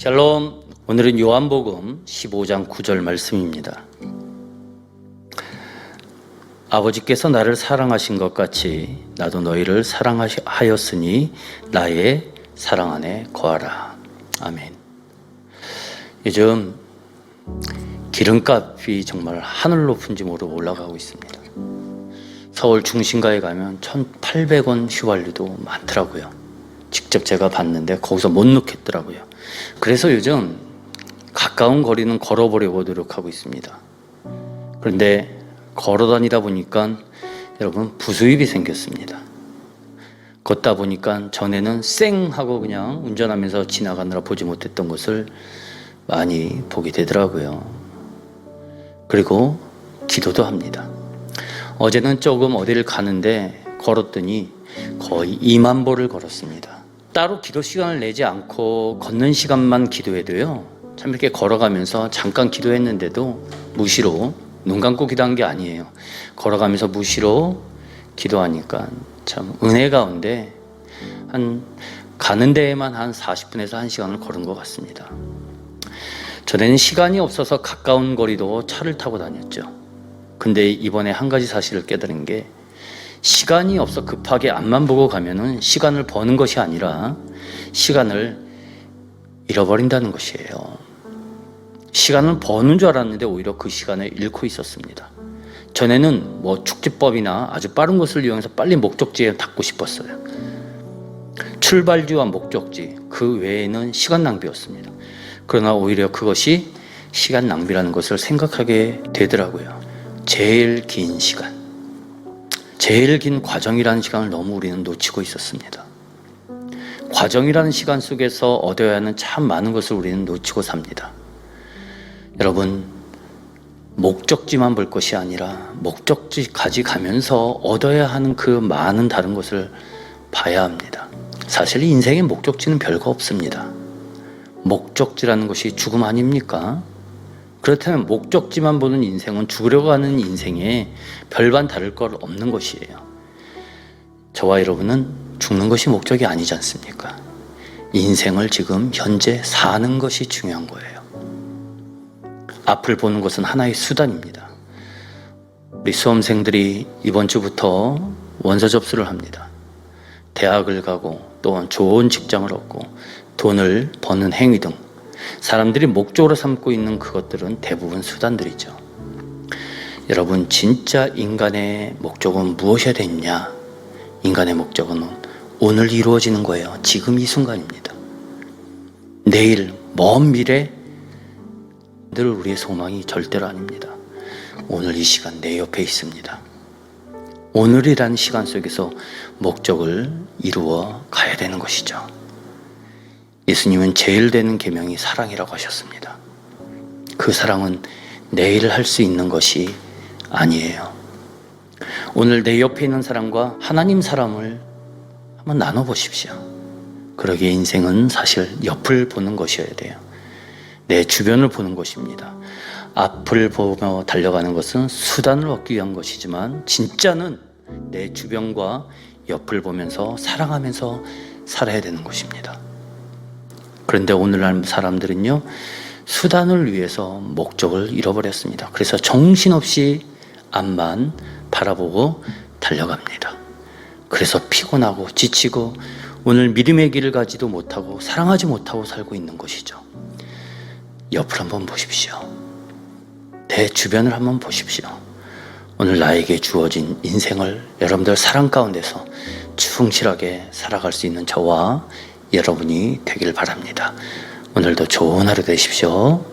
샬롬. 오늘은 요한복음 15장 9절 말씀입니다. 아버지께서 나를 사랑하신 것 같이 나도 너희를 사랑하였으니 나의 사랑 안에 거하라. 아멘. 요즘 기름값이 정말 하늘 높은지 모르고 올라가고 있습니다. 서울 중심가에 가면 1,800원 휘발유도 많더라고요. 직접 제가 봤는데 거기서 못 넣겠더라고요. 그래서 요즘 가까운 거리는 걸어보려고 노력하고 있습니다. 그런데 걸어 다니다 보니까 여러분 부수입이 생겼습니다. 걷다 보니까 전에는 쌩 하고 그냥 운전하면서 지나가느라 보지 못했던 것을 많이 보게 되더라고요. 그리고 기도도 합니다. 어제는 조금 어디를 가는데 걸었더니 거의 2만 보를 걸었습니다. 따로 기도 시간을 내지 않고 걷는 시간만 기도해도요. 참 이렇게 걸어가면서 잠깐 기도했는데도 무시로 눈 감고 기도한 게 아니에요. 걸어가면서 무시로 기도하니까 참 은혜 가운데 한 가는 데에만 한 40분에서 1시간을 걸은 것 같습니다. 전에는 시간이 없어서 가까운 거리도 차를 타고 다녔죠. 근데 이번에 한 가지 사실을 깨달은 게 시간이 없어 급하게 앞만 보고 가면은 시간을 버는 것이 아니라 시간을 잃어버린다는 것이에요. 시간을 버는 줄 알았는데 오히려 그 시간을 잃고 있었습니다. 전에는 뭐 축지법이나 아주 빠른 것을 이용해서 빨리 목적지에 닿고 싶었어요. 출발지와 목적지 그 외에는 시간 낭비였습니다. 그러나 오히려 그것이 시간 낭비라는 것을 생각하게 되더라고요. 제일 긴 시간, 제일 긴 과정이라는 시간을 너무 우리는 놓치고 있었습니다. 과정이라는 시간 속에서 얻어야 하는 참 많은 것을 우리는 놓치고 삽니다. 여러분, 목적지만 볼 것이 아니라 목적지까지 가면서 얻어야 하는 그 많은 다른 것을 봐야 합니다. 사실 인생의 목적지는 별거 없습니다. 목적지라는 것이 죽음 아닙니까? 그렇다면 목적지만 보는 인생은 죽으려고 하는 인생에 별반 다를 것 없는 것이에요. 저와 여러분은 죽는 것이 목적이 아니지 않습니까? 인생을 지금 현재 사는 것이 중요한 거예요. 앞을 보는 것은 하나의 수단입니다. 우리 수험생들이 이번 주부터 원서 접수를 합니다. 대학을 가고 또한 좋은 직장을 얻고 돈을 버는 행위 등 사람들이 목적으로 삼고 있는 그것들은 대부분 수단들이죠. 여러분, 진짜 인간의 목적은 무엇이어야 되느냐? 인간의 목적은 오늘 이루어지는 거예요. 지금 이 순간입니다. 내일, 먼 미래, 늘 우리의 소망이 절대로 아닙니다. 오늘 이 시간 내 옆에 있습니다. 오늘이라는 시간 속에서 목적을 이루어 가야 되는 것이죠. 예수님은 제일 되는 계명이 사랑이라고 하셨습니다. 그 사랑은 내일 할 수 있는 것이 아니에요. 오늘 내 옆에 있는 사람과 하나님 사람을 한번 나눠 보십시오. 그러기에 인생은 사실 옆을 보는 것이어야 돼요. 내 주변을 보는 것입니다. 앞을 보며 달려가는 것은 수단을 얻기 위한 것이지만 진짜는 내 주변과 옆을 보면서 사랑하면서 살아야 되는 것입니다. 그런데 오늘날 사람들은요, 수단을 위해서 목적을 잃어버렸습니다. 그래서 정신없이 앞만 바라보고 달려갑니다. 그래서 피곤하고 지치고 오늘 믿음의 길을 가지도 못하고 사랑하지 못하고 살고 있는 것이죠. 옆을 한번 보십시오. 내 주변을 한번 보십시오. 오늘 나에게 주어진 인생을 여러분들 사랑 가운데서 충실하게 살아갈 수 있는 저와 여러분이 되길 바랍니다. 오늘도 좋은 하루 되십시오.